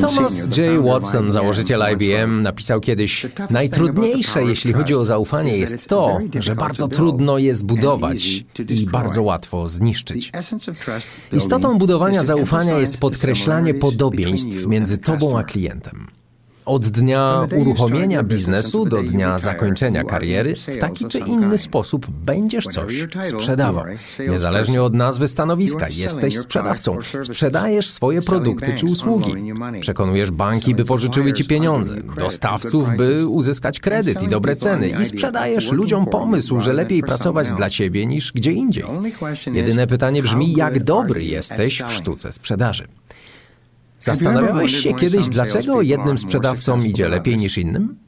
Thomas J. Watson, założyciel IBM, napisał kiedyś: Najtrudniejsze, jeśli chodzi o zaufanie, jest to, że bardzo trudno je zbudować i bardzo łatwo zniszczyć. Istotą budowania zaufania jest podkreślanie podobieństw między tobą a klientem. Od dnia uruchomienia biznesu do dnia zakończenia kariery w taki czy inny sposób będziesz coś sprzedawał. Niezależnie od nazwy stanowiska, jesteś sprzedawcą. Sprzedajesz swoje produkty czy usługi. Przekonujesz banki, by pożyczyły ci pieniądze, dostawców, by uzyskać kredyt i dobre ceny, i sprzedajesz ludziom pomysł, że lepiej pracować dla ciebie niż gdzie indziej. Jedyne pytanie brzmi, jak dobry jesteś w sztuce sprzedaży. Zastanawiałeś się kiedyś, dlaczego jednym sprzedawcom idzie lepiej niż innym?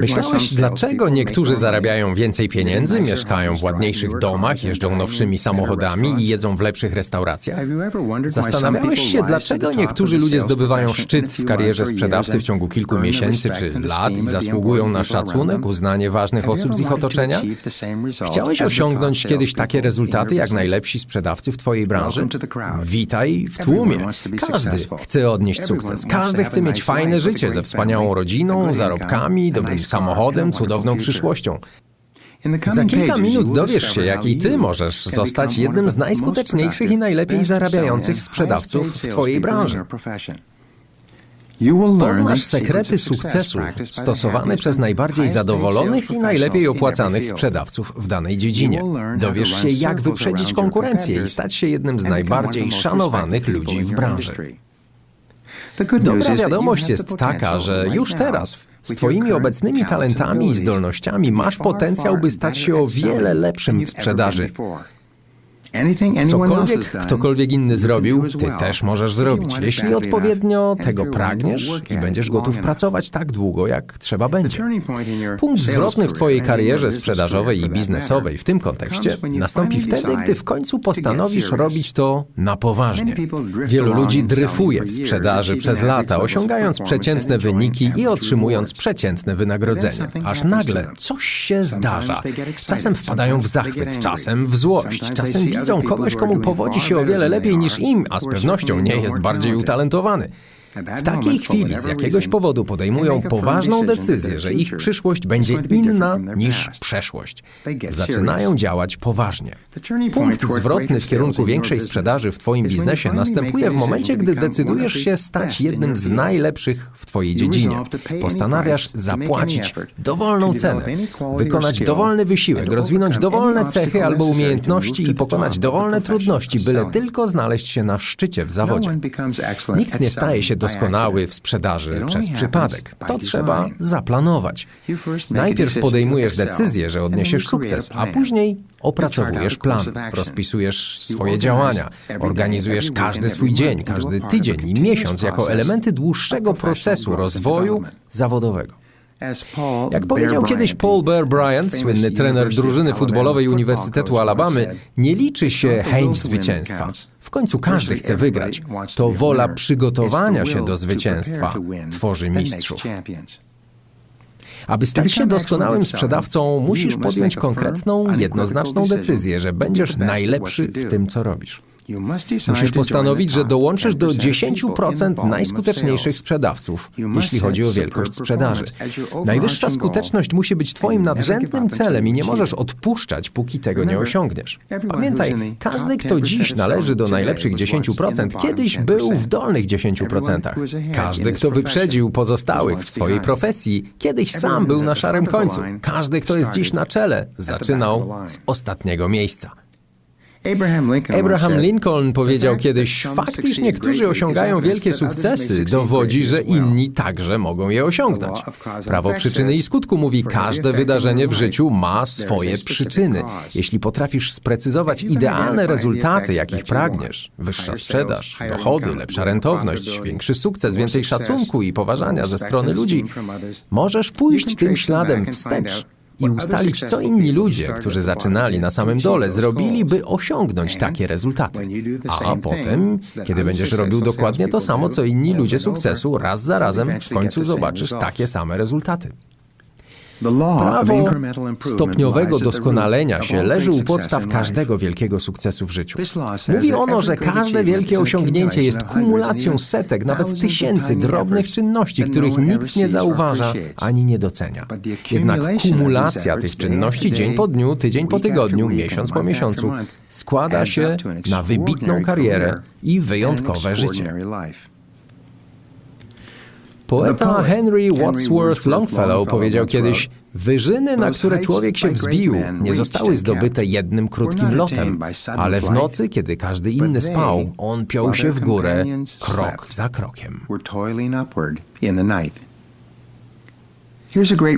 Myślałeś, dlaczego niektórzy zarabiają więcej pieniędzy, mieszkają w ładniejszych domach, jeżdżą nowszymi samochodami i jedzą w lepszych restauracjach? Zastanawiałeś się, dlaczego niektórzy ludzie zdobywają szczyt w karierze sprzedawcy w ciągu kilku miesięcy czy lat i zasługują na szacunek, uznanie ważnych osób z ich otoczenia? Chciałeś osiągnąć kiedyś takie rezultaty jak najlepsi sprzedawcy w Twojej branży? Witaj w tłumie. Każdy chce odnieść sukces. Każdy chce mieć fajne życie ze wspaniałą rodziną, zarobkami dobrym samochodem, cudowną przyszłością. Za kilka minut dowiesz się, jak i ty możesz zostać jednym z najskuteczniejszych i najlepiej zarabiających sprzedawców w twojej branży. Poznasz sekrety sukcesu stosowane przez najbardziej zadowolonych i najlepiej opłacanych sprzedawców w danej dziedzinie. Dowiesz się, jak wyprzedzić konkurencję i stać się jednym z najbardziej szanowanych ludzi w branży. Dobra wiadomość jest taka, że już teraz z Twoimi obecnymi talentami i zdolnościami masz potencjał, by stać się o wiele lepszym w sprzedaży. Cokolwiek ktokolwiek inny zrobił, ty też możesz zrobić, jeśli odpowiednio tego pragniesz i będziesz gotów pracować tak długo, jak trzeba będzie. Punkt zwrotny w Twojej karierze sprzedażowej i biznesowej w tym kontekście nastąpi wtedy, gdy w końcu postanowisz robić to na poważnie. Wielu ludzi dryfuje w sprzedaży przez lata, osiągając przeciętne wyniki i otrzymując przeciętne wynagrodzenie. Aż nagle coś się zdarza. Czasem wpadają w zachwyt, czasem w złość, czasem widzą kogoś, komu powodzi się o wiele lepiej niż im, a z pewnością nie jest bardziej utalentowany. W takiej chwili z jakiegoś powodu podejmują poważną decyzję, że ich przyszłość będzie inna niż przeszłość. Zaczynają działać poważnie. Punkt zwrotny w kierunku większej sprzedaży w Twoim biznesie następuje w momencie, gdy decydujesz się stać jednym z najlepszych w Twojej dziedzinie. Postanawiasz zapłacić dowolną cenę, wykonać dowolny wysiłek, rozwinąć dowolne cechy albo umiejętności i pokonać dowolne trudności, byle tylko znaleźć się na szczycie w zawodzie. Nikt nie staje się doskonały w sprzedaży przez przypadek. To trzeba zaplanować. Najpierw podejmujesz decyzję, że odniesiesz sukces, a później opracowujesz plan, rozpisujesz swoje działania, organizujesz każdy swój dzień, każdy tydzień i miesiąc jako elementy dłuższego procesu rozwoju zawodowego. Jak powiedział kiedyś Paul Bear Bryant, słynny trener drużyny futbolowej Uniwersytetu Alabamy, nie liczy się chęć zwycięstwa. W końcu każdy chce wygrać. To wola przygotowania się do zwycięstwa tworzy mistrzów. Aby stać się doskonałym sprzedawcą, musisz podjąć konkretną, jednoznaczną decyzję, że będziesz najlepszy w tym, co robisz. Musisz postanowić, że dołączysz do 10% najskuteczniejszych sprzedawców, jeśli chodzi o wielkość sprzedaży. Najwyższa skuteczność musi być Twoim nadrzędnym celem i nie możesz odpuszczać, póki tego nie osiągniesz. Pamiętaj, każdy, kto dziś należy do najlepszych 10%, kiedyś był w dolnych 10%. Każdy, kto wyprzedził pozostałych w swojej profesji, kiedyś sam był na szarym końcu. Każdy, kto jest dziś na czele, zaczynał z ostatniego miejsca. Abraham Lincoln powiedział kiedyś: Fakt, iż niektórzy osiągają wielkie sukcesy, dowodzi, że inni także mogą je osiągnąć. Prawo przyczyny i skutku mówi: każde wydarzenie w życiu ma swoje przyczyny. Jeśli potrafisz sprecyzować idealne rezultaty, jakich pragniesz wyższa sprzedaż, dochody, lepsza rentowność, większy sukces, więcej szacunku i poważania ze strony ludzi możesz pójść tym śladem wstecz i ustalić, co inni ludzie, którzy zaczynali na samym dole, zrobili, by osiągnąć takie rezultaty. A potem, kiedy będziesz robił dokładnie to samo, co inni ludzie sukcesu, raz za razem w końcu zobaczysz takie same rezultaty. Prawo stopniowego doskonalenia się leży u podstaw każdego wielkiego sukcesu w życiu. Mówi ono, że każde wielkie osiągnięcie jest kumulacją setek, nawet tysięcy drobnych czynności, których nikt nie zauważa ani nie docenia. Jednak kumulacja tych czynności dzień po dniu, tydzień po tygodniu, miesiąc po miesiącu składa się na wybitną karierę i wyjątkowe życie. Poeta Henry Wadsworth Longfellow powiedział kiedyś: Wyżyny, na które człowiek się wzbił, nie zostały zdobyte jednym krótkim lotem, ale w nocy, kiedy każdy inny spał, on piął się w górę krok za krokiem.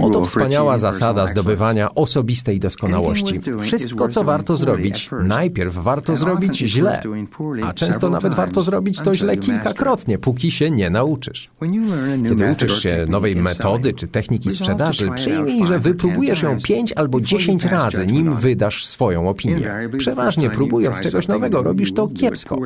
Oto wspaniała zasada zdobywania osobistej doskonałości. Wszystko, co warto zrobić, najpierw warto zrobić źle, a często nawet warto zrobić to źle kilkakrotnie, póki się nie nauczysz. Kiedy uczysz się nowej metody czy techniki sprzedaży, przyjmij, że wypróbujesz ją pięć albo dziesięć razy, nim wydasz swoją opinię. Przeważnie próbując czegoś nowego, robisz to kiepsko.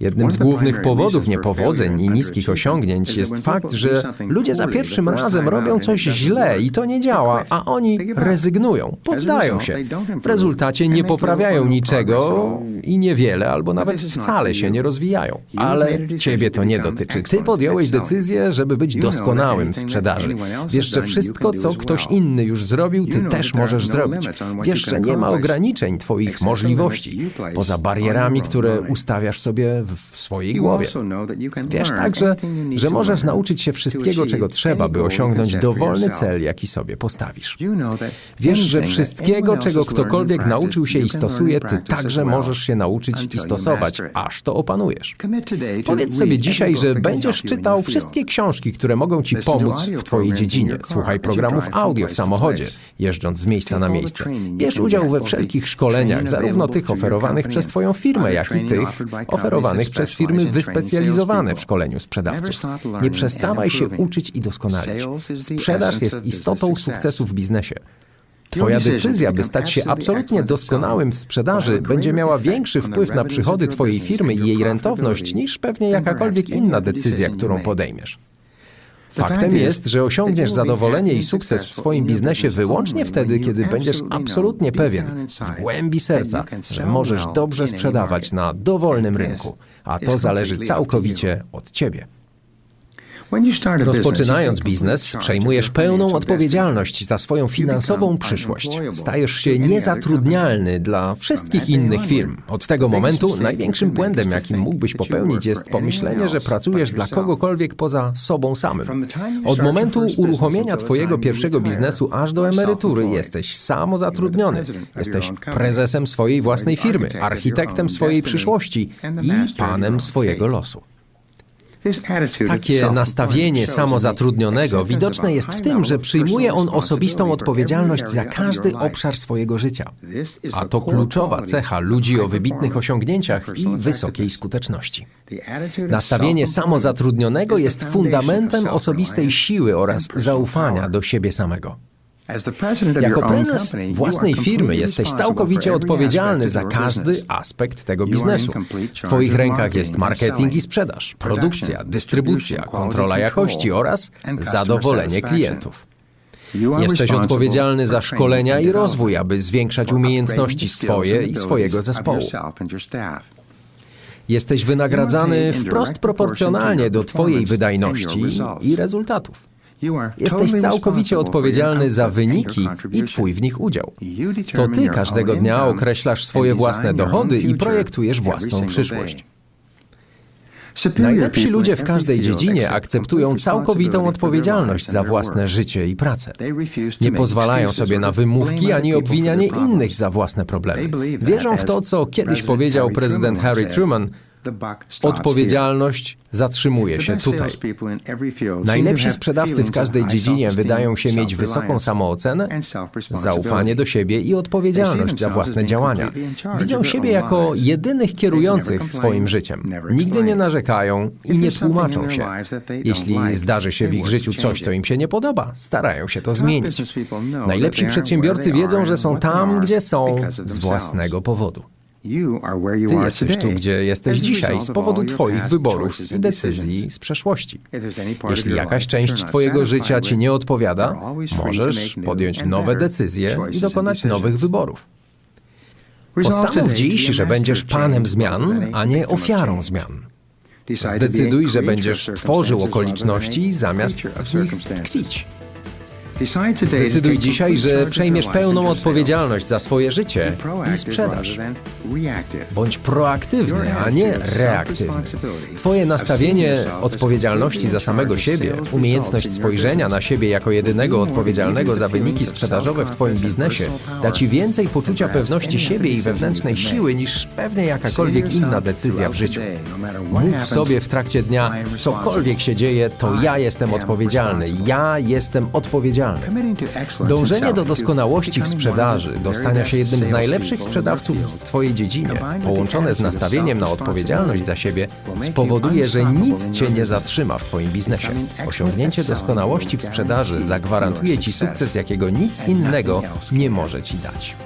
Jednym z głównych powodów niepowodzeń i niskich osiągnięć jest fakt, że ludzie za pierwszym razem robią coś źle i to nie działa, a oni rezygnują, poddają się. W rezultacie nie poprawiają niczego i niewiele, albo nawet wcale się nie rozwijają. Ale ciebie to nie dotyczy. Ty podjąłeś decyzję, żeby być doskonałym w sprzedaży. Wiesz, że wszystko, co ktoś inny już zrobił, ty też możesz zrobić. Wiesz, że nie ma ograniczeń twoich możliwości, poza barierami, które ustawiasz sobie w swojej głowie. Wiesz także, że możesz nauczyć się wszystkiego, czego trzeba, by osiągnąć dowolny cel, jaki sobie postawisz. Wiesz, że wszystkiego, czego ktokolwiek nauczył się i stosuje, ty także możesz się nauczyć i stosować, aż to opanujesz. Powiedz sobie dzisiaj, że będziesz czytał wszystkie książki, które mogą ci pomóc w twojej dziedzinie. Słuchaj programów audio w samochodzie, jeżdżąc z miejsca na miejsce. Bierz udział we wszelkich szkoleniach, zarówno tych oferowanych przez twoją firmę, jak i tych oferowanych przez firmy wyspecjalizowane w szkoleniu sprzedawców. Nie przestawaj się uczyć i doskonalić. Sprzedaż jest istotą sukcesu w biznesie. Twoja decyzja, by stać się absolutnie doskonałym w sprzedaży, będzie miała większy wpływ na przychody Twojej firmy i jej rentowność niż pewnie jakakolwiek inna decyzja, którą podejmiesz. Faktem jest, że osiągniesz zadowolenie i sukces w swoim biznesie wyłącznie wtedy, kiedy będziesz absolutnie pewien w głębi serca, że możesz dobrze sprzedawać na dowolnym rynku, a to zależy całkowicie od ciebie. Rozpoczynając biznes, przejmujesz pełną odpowiedzialność za swoją finansową przyszłość. Stajesz się niezatrudnialny dla wszystkich innych firm. Od tego momentu największym błędem, jakim mógłbyś popełnić, jest pomyślenie, że pracujesz dla kogokolwiek poza sobą samym. Od momentu uruchomienia Twojego pierwszego biznesu aż do emerytury jesteś samozatrudniony. Jesteś prezesem swojej własnej firmy, architektem swojej przyszłości i panem swojego losu. Takie nastawienie samozatrudnionego widoczne jest w tym, że przyjmuje on osobistą odpowiedzialność za każdy obszar swojego życia. A to kluczowa cecha ludzi o wybitnych osiągnięciach i wysokiej skuteczności. Nastawienie samozatrudnionego jest fundamentem osobistej siły oraz zaufania do siebie samego. Jako prezes własnej firmy jesteś całkowicie odpowiedzialny za każdy aspekt tego biznesu. W Twoich rękach jest marketing i sprzedaż, produkcja, dystrybucja, kontrola jakości oraz zadowolenie klientów. Jesteś odpowiedzialny za szkolenia i rozwój, aby zwiększać umiejętności swoje i swojego zespołu. Jesteś wynagradzany wprost proporcjonalnie do Twojej wydajności i rezultatów. Jesteś całkowicie odpowiedzialny za wyniki i Twój w nich udział. To Ty każdego dnia określasz swoje własne dochody i projektujesz własną przyszłość. Najlepsi ludzie w każdej dziedzinie akceptują całkowitą odpowiedzialność za własne życie i pracę. Nie pozwalają sobie na wymówki ani obwinianie innych za własne problemy. Wierzą w to, co kiedyś powiedział prezydent Harry Truman, Odpowiedzialność zatrzymuje się tutaj. Najlepsi sprzedawcy w każdej dziedzinie wydają się mieć wysoką samoocenę, zaufanie do siebie i odpowiedzialność za własne działania. Widzą siebie jako jedynych kierujących swoim życiem. Nigdy nie narzekają i nie tłumaczą się. Jeśli zdarzy się w ich życiu coś, co im się nie podoba, starają się to zmienić. Najlepsi przedsiębiorcy wiedzą, że są tam, gdzie są z własnego powodu. Ty jesteś tu, gdzie jesteś dzisiaj z powodu Twoich wyborów i decyzji z przeszłości. Jeśli jakaś część Twojego życia Ci nie odpowiada, możesz podjąć nowe decyzje i dokonać nowych wyborów. Postanów dziś, że będziesz panem zmian, a nie ofiarą zmian. Zdecyduj, że będziesz tworzył okoliczności zamiast w nich tkwić. Zdecyduj dzisiaj, że przejmiesz pełną odpowiedzialność za swoje życie i sprzedaż. Bądź proaktywny, a nie reaktywny. Twoje nastawienie odpowiedzialności za samego siebie, umiejętność spojrzenia na siebie jako jedynego odpowiedzialnego za wyniki sprzedażowe w Twoim biznesie da Ci więcej poczucia pewności siebie i wewnętrznej siły niż pewnie jakakolwiek inna decyzja w życiu. Mów sobie w trakcie dnia, cokolwiek się dzieje, to ja jestem odpowiedzialny, ja jestem Dążenie do doskonałości w sprzedaży, do stania się jednym z najlepszych sprzedawców w Twojej dziedzinie, połączone z nastawieniem na odpowiedzialność za siebie, spowoduje, że nic Cię nie zatrzyma w Twoim biznesie. Osiągnięcie doskonałości w sprzedaży zagwarantuje Ci sukces, jakiego nic innego nie może Ci dać.